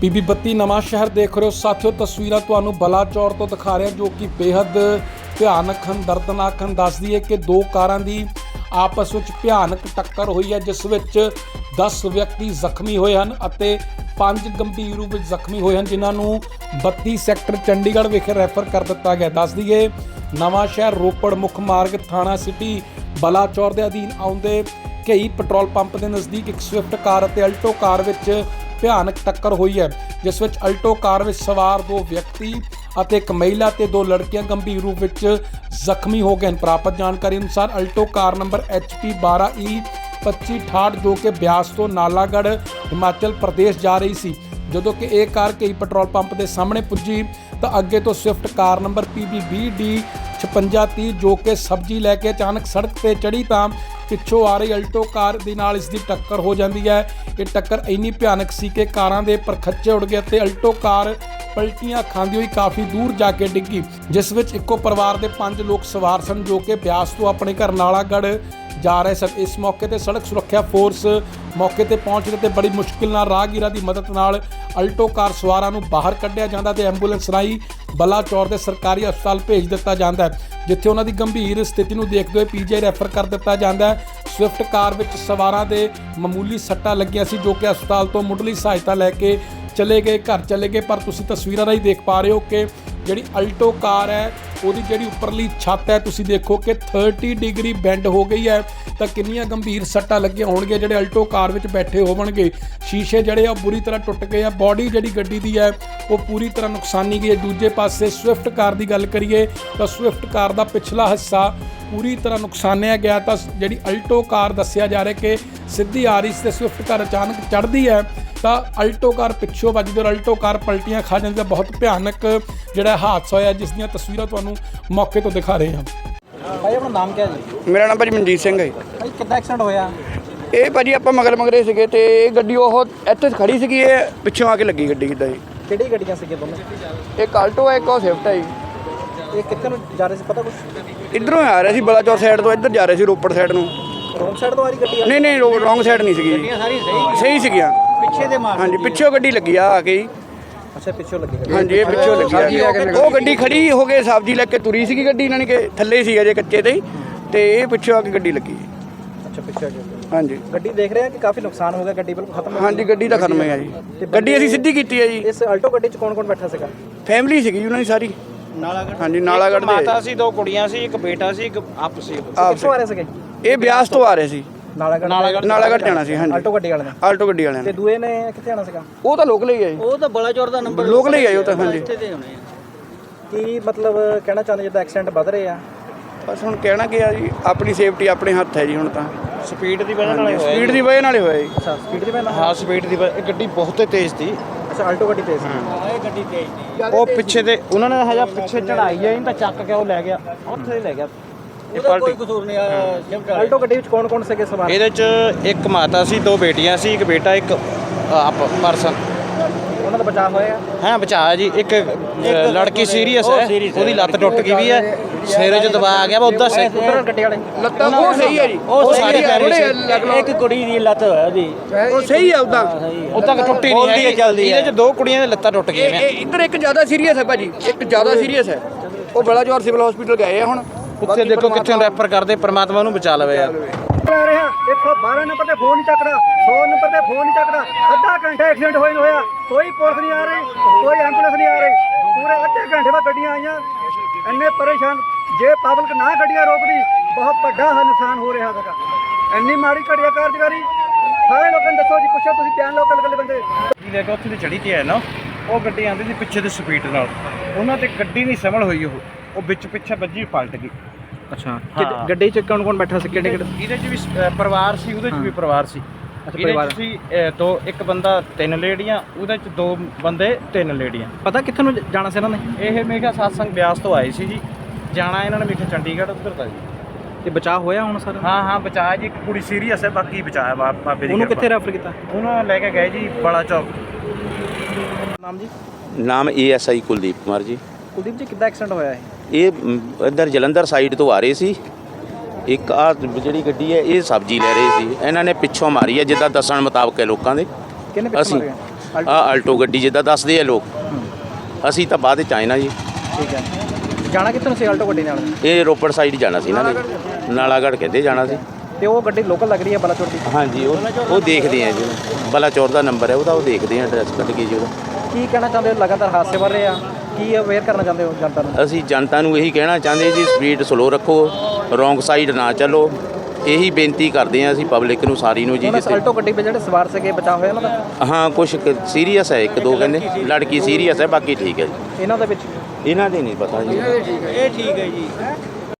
ਬੀਬੀ ਬੱਤੀ ਨਵਾਂ ਸ਼ਹਿਰ ਦੇਖ ਰਹੇ ਹੋ। ਸਾਥੀਓ, ਤਸਵੀਰਾਂ ਤੁਹਾਨੂੰ ਬਲਾਚੌਰ ਤੋਂ ਦਿਖਾ ਰਿਹਾ, ਜੋ ਕਿ ਬੇहद ਭਿਆਨਕ ਹਨ, ਦਰਦਨਾਕ ਹਨ। ਦੱਸਦੀ ਹੈ ਕਿ ਦੋ ਕਾਰਾਂ ਦੀ ਆਪਸ ਵਿੱਚ ਭਿਆਨਕ ਟੱਕਰ ਹੋਈ ਹੈ, ਜਿਸ ਵਿੱਚ 10 ਵਿਅਕਤੀ ਜ਼ਖਮੀ ਹੋਏ ਹਨ ਅਤੇ 5 ਗੰਭੀਰ ਰੂਪ ਵਿੱਚ ਜ਼ਖਮੀ ਹੋਏ ਹਨ, ਜਿਨ੍ਹਾਂ ਨੂੰ 32 ਸੈਕਟਰ ਚੰਡੀਗੜ੍ਹ ਵਿਖੇ ਰੈਫਰ ਕਰ ਦਿੱਤਾ ਗਿਆ। ਦੱਸ ਦਈਏ, ਨਵਾਂ ਸ਼ਹਿਰ ਰੋਪੜ ਮੁੱਖ ਮਾਰਗ ਥਾਣਾ ਸਿਟੀ, ਬਲਾਚੌਰ ਦੇ ਅਧੀਨ ਆਉਂਦੇ ਕਈ ਪੈਟਰੋਲ ਪੰਪ ਦੇ ਨਜ਼ਦੀਕ ਇੱਕ ਸਵਿਫਟ ਕਾਰ ਅਤੇ ਅਲਟੋ ਕਾਰ ਵਿੱਚ ਭਿਆਨਕ ਟੱਕਰ ਹੋਈ ਹੈ, ਜਿਸ ਵਿੱਚ ਅਲਟੋ ਕਾਰ ਵਿੱਚ ਸਵਾਰ ਦੋ ਵਿਅਕਤੀ ਅਤੇ ਇੱਕ ਮਹਿਲਾ ਤੇ ਦੋ ਲੜਕੀਆਂ ਗੰਭੀਰ ਰੂਪ ਵਿੱਚ ਜ਼ਖਮੀ ਹੋ ਗਏ ਹਨ। ਪ੍ਰਾਪਤ ਜਾਣਕਾਰੀ ਅਨੁਸਾਰ Alto car number HP 12E 2568 ਜੋ ਕਿ ਬਿਆਸ ਤੋਂ ਨਾਲਾਗੜ੍ਹ ਹਿਮਾਚਲ ਪ੍ਰਦੇਸ਼ ਜਾ ਰਹੀ ਸੀ। ਜਦੋਂ ਕਿ ਇਹ ਕਾਰ ਕਈ ਪੈਟਰੋਲ ਪੰਪ ਦੇ ਸਾਹਮਣੇ ਪੁੱਜੀ, ਤਾਂ ਅੱਗੇ ਤੋਂ ਸਵਿਫਟ ਕਾਰ ਨੰਬਰ PB20D 5630 ਜੋ ਕਿ ਸਬਜ਼ੀ ਲੈ ਕੇ ਅਚਾਨਕ ਸੜਕ ਤੇ ਚੜੀ ਤਾਂ ਪਿੱਛੋਂ ਆ ਰਹੀ ਅਲਟੋ ਕਾਰ ਦੇ ਨਾਲ ਇਸ ਦੀ ਟੱਕਰ ਹੋ ਜਾਂਦੀ ਹੈ। ਇਹ ਟੱਕਰ ਇੰਨੀ ਭਿਆਨਕ ਸੀ ਕਿ ਕਾਰਾਂ ਦੇ ਪਰਖੱਚੇ ਉੱਡ ਗਏ ਤੇ ਅਲਟੋ ਕਾਰ ਪਲਟੀਆਂ ਖਾਂਦੀ ਹੋਈ ਕਾਫੀ ਦੂਰ ਜਾ ਕੇ ਡਿੱਗੀ, ਜਿਸ ਵਿੱਚ ਇੱਕੋ ਪਰਿਵਾਰ ਦੇ ਪੰਜ ਲੋਕ ਸਵਾਰ ਸਨ ਜੋ ਕਿ ਬਿਆਸ ਤੋਂ ਆਪਣੇ ਘਰ ਨਾਲਾਗੜ੍ਹ ਜਾ ਰਹੇ ਸਨ। ਇਸ ਮੌਕੇ ਤੇ ਸੜਕ ਸੁਰੱਖਿਆ ਫੋਰਸ ਮੌਕੇ ਤੇ ਪਹੁੰਚ ਗਈ ਤੇ ਬੜੀ ਮੁਸ਼ਕਿਲ ਨਾਲ ਰਾਹਗੀਰਾਂ ਦੀ ਮਦਦ ਨਾਲ ਅਲਟੋ ਕਾਰ ਸਵਾਰਾਂ ਨੂੰ ਬਾਹਰ ਕੱਢਿਆ ਜਾਂਦਾ ਤੇ ਐਂਬੂਲੈਂਸ ਰਾਹੀਂ ਬਲਾਚੌਰ ਦੇ ਸਰਕਾਰੀ ਹਸਪਤਾਲ ਭੇਜ ਦਿੱਤਾ ਜਾਂਦਾ ਹੈ, ਜਿੱਥੇ ਉਹਨਾਂ ਦੀ ਗੰਭੀਰ ਸਥਿਤੀ ਨੂੰ ਦੇਖਦੇ ਹੋਏ ਪੀਜੀਆਈ ਰੈਫਰ ਕਰ ਦਿੱਤਾ ਜਾਂਦਾ ਹੈ। ਸਵਿਫਟ ਕਾਰ ਵਿੱਚ ਸਵਾਰਾਂ ਦੇ ਮਾਮੂਲੀ ਸੱਟਾਂ ਲੱਗੀਆਂ ਸੀ, ਜੋ ਕਿ ਹਸਪਤਾਲ ਤੋਂ ਮੁੱਢਲੀ ਸਹਾਇਤਾ ਲੈ ਕੇ ਚਲੇ ਗਏ, ਘਰ ਚਲੇ ਗਏ, ਪਰ ਤੁਸੀਂ ਤਸਵੀਰਾਂ ਰਾਹੀਂ ਦੇਖ ਪਾ ਰਹੇ ਹੋ ਕਿ ਜਿਹੜੀ ਅਲਟੋ ਕਾਰ ਹੈ, ਉਹਦੀ ਜਿਹੜੀ ਉੱਪਰਲੀ ਛੱਤ ਹੈ, ਤੁਸੀਂ ਦੇਖੋ ਕਿ 30 ਡਿਗਰੀ ਬੈਂਡ ਹੋ ਗਈ ਹੈ, ਤਾਂ ਕਿੰਨੀਆਂ ਗੰਭੀਰ ਸੱਟਾਂ ਲੱਗੀਆਂ ਹੋਣਗੀਆਂ ਜਿਹੜੇ ਅਲਟੋ ਕਾਰ ਵਿੱਚ ਬੈਠੇ ਹੋਵਣਗੇ। ਸ਼ੀਸ਼ੇ ਜਿਹੜੇ ਆ, ਉਹ ਬੁਰੀ ਤਰ੍ਹਾਂ ਟੁੱਟ ਗਏ ਆ ਬਾਡੀ ਜਿਹੜੀ ਗੱਡੀ ਦੀ ਹੈ, ਉਹ ਪੂਰੀ ਤਰ੍ਹਾਂ ਨੁਕਸਾਨੀ ਗਈ ਹੈ। ਦੂਜੇ ਪਾਸੇ ਸਵਿਫਟ ਕਾਰ ਦੀ ਗੱਲ ਕਰੀਏ, ਤਾਂ ਸਵਿਫਟ ਕਾਰ ਦਾ ਪਿਛਲਾ ਹਿੱਸਾ ਪੂਰੀ ਤਰ੍ਹਾਂ ਨੁਕਸਾਨਿਆ ਗਿਆ, ਤਾਂ ਜਿਹੜੀ ਅਲਟੋ ਕਾਰ ਦੱਸਿਆ ਜਾ ਰਿਹਾ ਕਿ ਸਿੱਧੀ ਆ ਰਹੀ ਸੀ ਤੇ ਸਵਿਫਟ ਕਾਰ ਅਚਾਨਕ ਚੜ੍ਹਦੀ ਹੈ ਤਾਂ ਅਲਟੋ ਕਾਰ ਪਿੱਛੋਂ ਵੱਜਦੀ ਔਰ ਅਲਟੋ ਕਾਰ ਪਲਟੀਆਂ ਖਾ ਜਾਂਦੀ ਤਾਂ ਬਹੁਤ ਭਿਆਨਕ ਜਿਹੜਾ ਹਾਦਸਾ ਹੋਇਆ ਜਿਸ ਦੀਆਂ ਤਸਵੀਰਾਂ ਤੁਹਾਨੂੰ ਮੌਕੇ ਤੋਂ ਦਿਖਾ ਰਹੇ ਹਾਂ। ਭਾਈ ਆਪਣਾ ਨਾਮ ਕੀ ਹੈ ਜੀ? ਮੇਰਾ ਨਾਮ ਭਾਜੀ ਮਨਜੀਤ ਸਿੰਘ ਹੈ ਜੀ। ਭਾਈ ਕਿੱਦਾਂ ਐਕਸੀਡੈਂਟ ਹੋਇਆ? ਇਹ ਭਾਜੀ ਆਪਾਂ ਮਗਰ ਮਗਰੇ ਸੀਗੇ ਤੇ ਇਹ ਗੱਡੀ ਉਹ ਇੱਥੇ ਖੜੀ ਸੀਗੀ ਇਹ ਪਿੱਛੋਂ ਆ ਕੇ ਲੱਗੀ ਗੱਡੀ ਕਿੱਦਾਂ ਜੀ। ਕਿਹੜੀ ਗੱਡੀਆਂ ਸੀਗੀਆਂ ਦੋਨੋਂ? ਇੱਕ ਆਲਟੋ ਹੈ ਇੱਕ ਉਹ ਸਵਿਫਟ ਹੈ ਜੀ। ਇਹ ਕਿੱਥੇ ਨੂੰ ਜਾ ਰਹੇ ਸੀ ਪਤਾ ਕੁਛ? ਇਧਰੋਂ ਆ ਰਿਹਾ ਸੀ ਬਲਾਚੌਰ ਸਾਈਡ ਤੋਂ ਇੱਧਰ ਜਾ ਰਹੇ ਸੀ ਰੋਪੜ ਸਾਈਡ ਨੂੰ। ਰੋਂਗ ਸਾਈਡ ਤੋਂ ਆ ਰਹੀ ਗੱਡੀ ਨਹੀਂ ਨਹੀਂ ਰੋਂਗ ਸਾਈਡ ਨਹੀਂ ਸੀਗੀ। ਜੀ ਸਾਰੀ ਸਹੀ? ਸਹੀ ਸੀਗੀਆਂ। ਪਿੱਛੇ ਦੇ ਮਾਰ ਹਾਂਜੀ ਪਿੱਛੋਂ ਗੱਡੀ ਲੱਗੀ ਆ ਆ ਕੇ ਜੀ। ਅੱਛਾ ਪਿੱਛੋਂ ਲੱਗੀ ਹਾਂਜੀ ਇਹ ਪਿੱਛੋਂ ਲੱਗੀ ਆ। ਉਹ ਗੱਡੀ ਖੜੀ ਹੋ ਕੇ ਸਬਜ਼ੀ ਲੈ ਕੇ ਤੁਰੀ ਸੀਗੀ ਗੱਡੀ ਇਹਨਾਂ ਨੇ ਕਿ ਥੱਲੇ ਸੀ ਅਜੇ ਕੱਚੇ ਤੇ ਹੀ। ਤੇ ਇਹ ਪਿੱਛੋਂ ਆ ਕੇ ਗੱਡੀ ਲੱਗੀ। ਅੱਛਾ ਪਿੱਛੇ ਆ ਗਈ ਹਾਂਜੀ। ਗੱਡੀ ਦੇਖ ਰਹੇ ਆ ਕਿ ਕਾਫੀ ਨੁਕਸਾਨ ਹੋ ਗਿਆ ਗੱਡੀ ਬਿਲਕੁਲ ਖਤਮ ਹੋ ਹਾਂਜੀ ਗੱਡੀ ਤਾਂ ਖਤਮ ਹੈ ਜੀ। ਗੱਡੀ ਅਸੀਂ ਸਿੱਧੀ ਕੀਤੀ ਹੈ ਜੀ। ਗਈ ਇਸ ਆਲਟੋ ਗੱਡੀ 'ਚ ਕੌਣ ਕੌਣ ਬੈਠਾ ਸੀਗਾ? ਫੈਮਿਲੀ ਸੀਗੀ ਉਹਨਾਂ ਦੀ ਸਾਰੀ। ਨਾਲਾਗੜ ਹਾਂਜੀ ਨਾਲਾਗੜ੍ਹ ਦੇ। ਮਾਤਾ ਸੀ ਦੋ ਕੁੜੀਆਂ ਸੀ ਇੱਕ ਬੇਟਾ ਸੀ ਇੱਕ ਆਪ ਸੀ। ਆਪ ਕਿੱਥੋਂ ਆ ਰਹੇ ਸੀਗੇ? ਇਹ ਬਿਆਸ ਤੋਂ ਆ ਰਹੇ ਸੀ। ਨਾਲਾਗੜ ਜਾਣਾ ਸੀ। ਹਾਂਜੀ। ਆਲਟੋ ਗੱਡੀ ਵਾਲੇ ਨੇ ਆਲਟੋ ਗੱਡੀ ਵਾਲਿਆਂ ਤੇ ਨੇ। ਦੂਏ ਨੇ ਕਿੱਥੇ ਆਣਾ ਸੀਗਾ? ਉਹ ਤਾਂ ਲੋਕਲ ਹੀ ਆਏ ਉਹ ਤਾਂ ਬਲਾਚੌਰ ਦਾ ਨੰਬਰ ਲੋਕਲ ਹੀ ਆਏ ਉਹ ਤਾਂ ਹਾਂਜੀ। ਦੇ ਹੋਣੇ ਆ। ਕੀ ਮਤਲਬ ਕਹਿਣਾ ਚਾਹੁੰਦੇ ਜਿੱਦਾਂ ਐਕਸੀਡੈਂਟ ਵੱਧ ਰਹੇ ਆ? ਬਸ ਹੁਣ ਕਹਿਣਾ ਕੀ ਆ ਜੀ ਆਪਣੀ ਸੇਫਟੀ ਆਪਣੇ ਹੱਥ ਹੈ ਜੀ ਹੁਣ ਤਾਂ। ਸਪੀਡ ਦੀ ਵਜ੍ਹਾ ਨਾਲ ਹੀ ਹੋਇਆ ਸਪੀਡ ਦੀ ਵਜ੍ਹਾ ਨਾਲ ਹੀ ਹੋਇਆ ਜੀ। ਅੱਛਾ ਸਪੀਡ ਦੀ ਮੈਂ ਹਾਂ ਸਪੀਡ ਦੀ ਵਜ੍ਹਾ- ਇਹ ਗੱਡੀ ਬਹੁਤ ਤੇਜ਼ ਸੀ। ਅੱਛਾ ਆਲਟੋ ਗੱਡੀ ਤੇਜ਼ ਸੀ। ਉਹ ਪਿੱਛੇ ਤੇ ਉਹਨਾਂ ਨੇ ਹਜਾ ਪਿੱਛੇ ਚੜਾਈ ਆਈ ਤਾਂ ਚੱਕ ਕੇ ਉਹ ਲੈ ਗਿਆ। ਉੱਥੇ ਹੀ ਲੈ ਗਿਆ। ਇਹ ਪਲਟੀ ਕਸੂਰ ਨਹੀਂ ਆਇਆ ਆਲਟੋ ਗੱਡੀ ਵਿੱਚ ਕੌਣ ਕੌਣ ਸੀਗੇ ਸਵਾਰ ਇਹਦੇ ਚ ਇੱਕ ਮਾਤਾ ਸੀ ਦੋ ਬੇਟੀਆਂ ਸੀ ਇੱਕ ਬੇਟਾ ਇੱਕ ਆਪ ਪਰਸਨ। ਉਹਨਾਂ ਦਾ ਬਚਾਅ ਹੋਇਆ? ਹਾਂ ਬਚਾਇਆ ਜੀ। ਇੱਕ ਅ, ਲੜਕੀ ਸੀਰੀਅਸ ਹੈ ਉਹਦੀ ਲੱਤ ਟੁੱਟ ਗਈ ਵੀ ਹੈ। ਸਿਰੇ 'ਚ ਦਬਾ ਆ ਗਿਆ ਵਾ ਉਦਾਂ ਸੇ ਉਧਰ ਗੱਡੀ ਵਾਲੇ। ਲੱਤਾਂ ਉਹ ਸਹੀ ਹੈ ਜੀ। ਉਹ ਸਾਰੀ ਹੈ, ਅਲੱਗ। ਇੱਕ ਕੁੜੀ ਦੀ ਲੱਤ ਹੋਇਆ ਉਹਦੀ। ਉਹ ਸਹੀ ਹੈ ਉਦਾਂ। ਉਦਾਂ ਕਿ ਟੁੱਟੀ ਨਹੀਂ ਹੈਗੀ। ਇਹਦੇ ਚ ਦੋ ਕੁੜੀਆਂ ਦੀ ਲੱਤਾਂ ਟੁੱਟ ਇਹ ਗਈਆਂ। ਇਹ ਇੱਧਰ ਇੱਕ ਜ਼ਿਆਦਾ ਸੀਰੀਅਸ ਹੈ ਭਾਜੀ। ਇੱਕ ਜ਼ਿਆਦਾ ਸੀਰੀਅਸ ਹੈ। ਉਹ ਬਲਾਚੌਰ ਸਿਵਲ ਹਸਪੀਟਲ ਗਏ ਆ ਹੁਣ। ਉੱਥੇ ਦੇਖੋ ਕਿੱਥੇ ਰੈਫਰ ਕਰਦੇ ਪ੍ਰਮਾਤਮਾ ਨੂੰ ਬਚਾ ਲਵੇ ਯਾਰ। ਲੈ ਰਿਹਾ। 112 ਨੰਬਰ ਤੇ ਫੋਨ ਨਹੀਂ ਚੱਕਦਾ। 100 ਨੰਬਰ ਤੇ ਫੋਨ ਨਹੀਂ ਚੱਕਦਾ। ਅੱਧਾ ਘੰਟਾ ਐਕਸੀਡੈਂਟ ਹੋਇਆ ਨੂੰ ਹੋਇਆ। ਕੋਈ ਪੁਲਿਸ ਨਹੀਂ ਆ ਰਹੀ ਕੋਈ ਐਂਬੂਲੈਂਸ ਨਹੀਂ ਆ ਰਹੀ। ਪੂਰੇ ਅੱਧੇ ਘੰਟੇ ਬਾਅਦ ਗੱਡੀਆਂ ਆਈਆਂ। ਇੰਨੇ ਪਰੇਸ਼ਾਨ। ਜੇ ਪਬਲਿਕ ਨਾ ਗੱਡੀਆਂ ਰੋਕਦੀ ਬਹੁਤ ਵੱਡਾ ਹ- ਨੁਕਸਾਨ ਹੋ ਰਿਹਾ ਹੈਗਾ। ਇੰਨੀ ਮਾੜੀ ਘੜੀਆ ਕਾਰਜਕਾਰੀ। ਸਾਰੇ ਲੋਕਾਂ ਨੂੰ ਦੱਸੋ ਜੀ ਪੁੱਛੋ ਤੁਸੀਂ ਬਿਆਨ ਲਓ ਕੱਲ ਕੱਲੇ ਬੰਦੇ। ਗੱਡੀ ਲੈ ਕੇ ਉੱਥੇ ਤੇ ਚੜੀ ਤੇ ਹੈ ਨਾ ਉਹ ਗੱਡੀ ਆਂਦੀ ਸੀ ਪਿੱਛੇ ਦੀ ਸਪੀਡ ਨਾਲ। ਉਹਨਾਂ ਤੇ ਗੱਡੀ ਨਹੀਂ ਸੰਭਲ ਹੋਈ ਉਹ। ਉਹ ਵਿੱਚ ਪਿੱਛੇ ਵੱਜੀ ਪਲਟ ਗਈ। ਅੱਛਾ ਹਾਂ। ਗੱਡੀ 'ਚ ਕੌਣ ਕੌਣ ਬੈਠਾ ਸੀ? ਕਿਹੜੇ ਕਿਹੜੇ ਇਹਦੇ 'ਚ ਵੀ ਸ- ਅ, ਪਰਿਵਾਰ ਸੀ ਉਹਦੇ 'ਚ ਵੀ ਪਰਿਵਾਰ ਸੀ। ਇਹਦੇ ਪਰਿਵਾਰ। 'ਚ ਸੀ ਅ, ਦੋ ਇੱਕ ਬੰਦਾ ਤਿੰਨ ਲੇਡੀਆਂ ਉਹਦੇ 'ਚ ਦੋ ਬੰਦੇ ਤਿੰਨ ਲੇਡੀਆਂ। ਪਤਾ ਕਿੱਥੇ ਨੂੰ ਜਾਣਾ ਸੀ ਇਹਨਾਂ ਨੇ? ਇਹ ਮੇਗਾ satsang ਬਿਆਸ ਤੋਂ ਆਏ ਸੀ ਜੀ। ਜਾਣਾ ਇਹਨਾਂ ਨੇ ਮੇਗਾ ਚੰਡੀਗੜ੍ਹ ਉੱਧਰ ਦਾ ਜੀ। ਤੇ ਬਚਾਅ ਹੋਇਆ ਹੁਣ ਸਰ ਹਾਂ ਹਾਂ ਬਚਾਇਆ ਜੀ ਇੱਕ ਕੁੜੀ ਸੀਰੀਅਸ ਹੈ ਬਾਕੀ ਬਚਾਇਆ ਬਾ- ਬਾਬੇ ਦੀ ਉਹਨੂੰ ਕਿਰਪਾ। ਕਿੱਥੇ ਰੈਫਰ ਕੀਤਾ? ਉਹਨੂੰ ਲੈ ਕੇ ਗਏ ਜੀ ਬੜਾ ਚੌਕ। ਨਾਮ ਜੀ? ਨਾਮ ਏਐਸਆਈ ਕੁਲਦੀਪ ਕੁਮਾਰ ਜੀ। ਕੁਲਦੀਪ ਜੀ ਕਿੱਦਾਂ ਐਕਸੀਡੈਂਟ ਹੋਇਆ ਹੈ ਇਹ ਇੱਧਰ ਜਲੰਧਰ ਸਾਈਡ ਤੋਂ ਆ ਰਹੇ ਸੀ। ਇੱਕ ਆ ਜਿਹੜੀ ਗੱਡੀ ਹੈ ਇਹ ਸਬਜ਼ੀ ਲੈ ਰਹੇ ਸੀ। ਇਹਨਾਂ ਨੇ ਪਿੱਛੋਂ ਮਾਰੀ ਹੈ ਜਿੱਦਾਂ ਦੱਸਣ ਮੁਤਾਬਕ ਹੈ ਲੋਕਾਂ ਦੇ। ਕਿਹਨੇ ਪਿੱਛੇ ਅਸੀਂ ਆ ਆਲਟੋ ਗੱਡੀ ਜਿੱਦਾਂ ਦੱਸਦੇ ਆ ਲੋਕ। ਅਸੀਂ ਤਾਂ ਬਾਅਦ ਚ ਆਏ ਨਾ ਜੀ। ਠੀਕ ਹੈ। ਜਾਣਾ ਕਿੱਥੋਂ ਸੀ ਆਲਟੋ ਗੱਡੀ ਨਾਲ? ਇਹ ਰੋਪੜ ਸਾਈਡ ਜਾਣਾ ਸੀ ਨਾ। ਜੀ ਨਾਲਾਗੜ੍ਹ ਕਹਿੰਦੇ ਜਾਣਾ ਸੀ। ਤੇ ਉਹ ਗੱਡੀ ਲੋਕਲ ਲੱਗ ਰਹੀ ਹੈ ਬਲਾਚੌਰ ਦੀ? ਹਾਂਜੀ ਉਹ ਉਹ ਦੇਖਦੇ ਆ ਜੀ। ਬਲਾਚੌਰ ਦਾ ਨੰਬਰ ਹੈ ਉਹਦਾ ਉਹ ਦੇਖਦੇ ਆ ਐਡਰੈਸ ਕੱਢ ਕੇ ਜੀ ਉਹਦਾ। ਕੀ ਕਹਿਣਾ ਚਾਹੁੰਦੇ ਹੋ? ਲਗਾਤਾਰ ਹਾਦਸੇ ਵੱਧ ਰਹੇ ਆ। ਕੀ ਅਵੇਅਰ ਕਰਨਾ ਚਾਹੁੰਦੇ ਹੋ ਜਨਤਾ ਨੂੰ? ਅਸੀਂ ਜਨਤਾ ਨੂੰ ਇਹੀ ਕਹਿਣਾ ਚਾਹੁੰਦੇ ਜੀ ਸਪੀਡ ਸਲੋ ਰੱਖੋ ਰੋਂਗ ਸਾਈਡ ਨਾ ਚੱਲੋ। ਇਹੀ ਬੇਨਤੀ ਕਰਦੇ ਆ ਅਸੀਂ ਪਬਲਿਕ ਨੂੰ ਸਾਰੀ ਨੂੰ ਜੀ ਜਿੱਥੇ ਆਲਟੋ ਗੱਡੀ 'ਤੇ ਜਿਹੜੇ ਸਵਾਰ ਸੀਗੇ ਬਚਾ ਹੋਇਆ ਇਹਨਾਂ ਦਾ? ਹਾਂ ਕੁਝ ਸੀਰੀਅਸ ਹੈ ਇੱਕ ਦੋ ਕਹਿੰਦੇ। ਲੜਕੀ ਸੀਰੀਅਸ ਹੈ ਬਾਕੀ ਠੀਕ ਹੈ ਜੀ। ਇਹਨਾਂ ਦੇ ਵਿੱਚ? ਇਹਨਾਂ ਦੇ ਨਹੀਂ ਪਤਾ ਜੀ। ਇਹ ਠੀਕ ਹੈ ਜੀ।